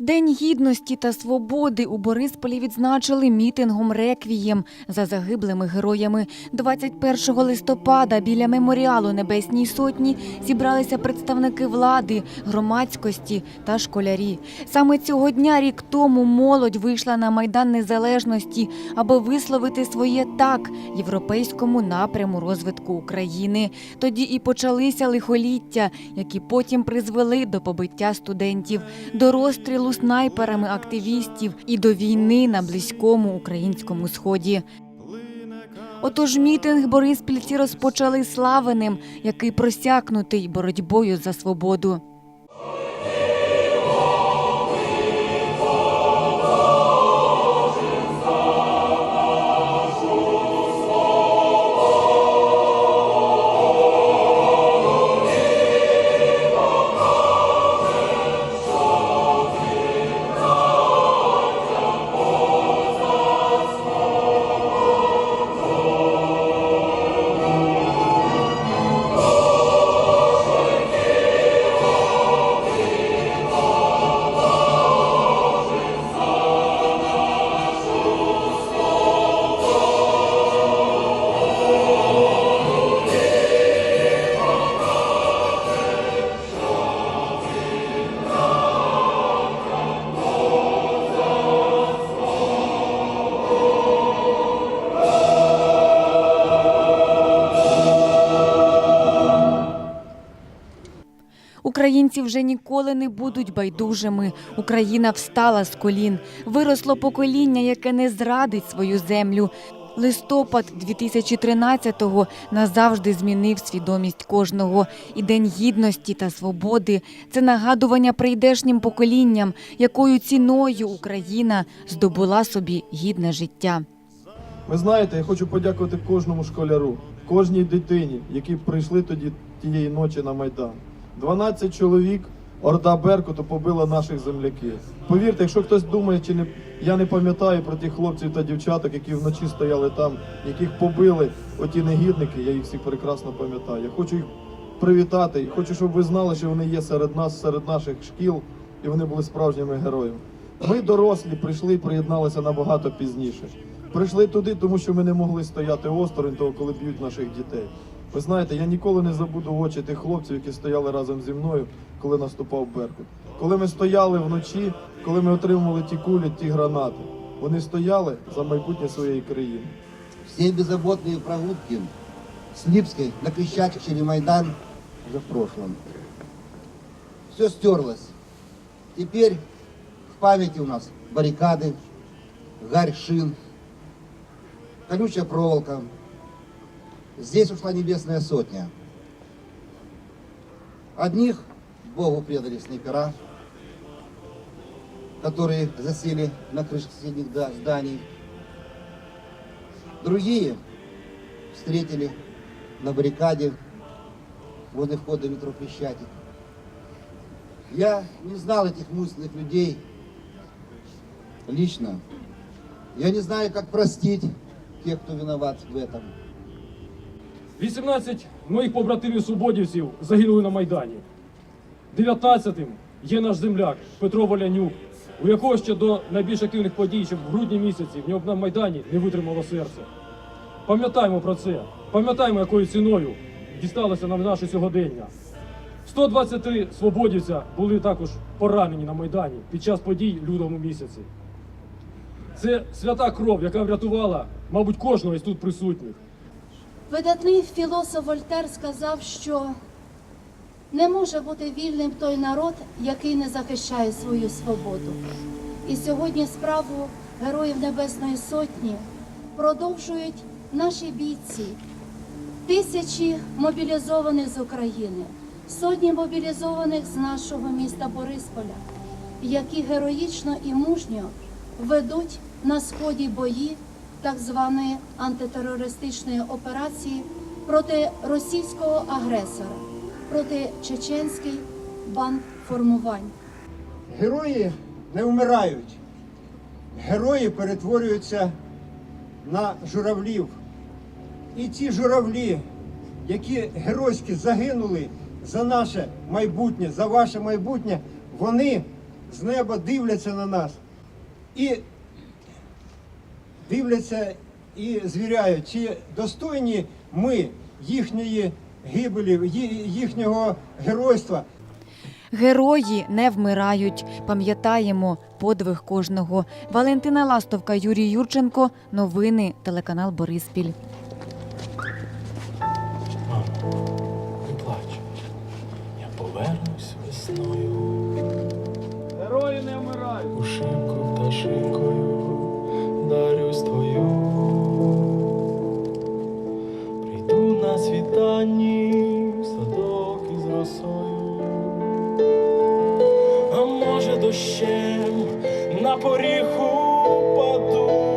День гідності та свободи у Борисполі відзначили мітингом реквієм за загиблими героями. 21 листопада біля меморіалу Небесній Сотні зібралися представники влади, громадськості та школярі. Саме цього дня рік тому молодь вийшла на майдан незалежності, аби висловити своє так європейському напряму розвитку України. Тоді і почалися лихоліття, які потім призвели до побиття студентів, до розстрілу снайперами активістів і до війни на близькому українському сході. Отож мітинг бориспільці розпочали славеним, який просякнутий боротьбою за свободу. Українці вже ніколи не будуть байдужими. Україна встала з колін. Виросло покоління, яке не зрадить свою землю. Листопад 2013-го назавжди змінив свідомість кожного. І День гідності та свободи це нагадування прийдешнім поколінням, якою ціною Україна здобула собі гідне життя. Ви знаєте, я хочу подякувати кожному школяру, кожній дитині, які прийшли тоді тієї ночі на Майдан. 12 чоловік, орда Беркуту побила наших земляків. Повірте, якщо хтось думає, чи не я не пам'ятаю про тих хлопців та дівчаток, які вночі стояли там, яких побили оті негідники, я їх всіх прекрасно пам'ятаю. Я хочу їх привітати і хочу, щоб ви знали, що вони є серед нас, серед наших шкіл, і вони були справжніми героями. Ми, дорослі, прийшли і приєдналися набагато пізніше. Прийшли туди, тому що ми не могли стояти осторонь того, коли б'ють наших дітей. Ви знаєте, я ніколи не забуду очі тих хлопців, які стояли разом зі мною, коли наступав Беркут. Коли ми стояли вночі, коли ми отримували ті кулі, ті гранати. Вони стояли за майбутнє своєї країни. Все беззаботные прогулки с Липской на Крещатик Майдан уже в прошлом. Все стерлось. Теперь в памяти у нас баррикады, гарь шин, колючая проволока. Здесь ушла небесная сотня. Одних Богу предали снайпера, которые засели на крышах соседних да- зданий. Другие встретили на баррикаде возле входа в метро Крещатик. Я не знал этих мужественных людей лично. Я не знаю, как простить тех, кто виноват в этом. 18 моїх побратимів свободівців загинули на Майдані. 19-тим є наш земляк Петро Волянюк, у якого ще до найбільш активних подій, ще в грудні місяці, в нього на Майдані не витримало серце. Пам'ятаємо про це, пам'ятаємо, якою ціною дісталося нам наше сьогодення. 123 свободівця були також поранені на Майдані під час подій лютому місяці. Це свята кров, яка врятувала, мабуть, кожного із тут присутніх. Видатний філософ Вольтер сказав, що не може бути вільним той народ, який не захищає свою свободу. І сьогодні справу Героїв Небесної Сотні продовжують наші бійці, тисячі мобілізованих з України, сотні мобілізованих з нашого міста Борисполя, які героїчно і мужньо ведуть на сході бої так званої антитерористичної операції проти російського агресора, проти чеченських бандформувань. Герої не вмирають. Герої перетворюються на журавлів. І ті журавлі, які геройськи загинули за наше майбутнє, за ваше майбутнє, вони з неба дивляться на нас і дивляться і звіряють, чи достойні ми їхньої гибелі, їхнього геройства. Герої не вмирають. Пам'ятаємо подвиг кожного. Валентина Ластовка, Юрій Юрченко. Новини. Телеканал Бориспіль. Мамо, не плач. Я повернусь весною. Герої не вмирають! Пушинку пташинкою садок із росою, а може, дощем на поріху паду.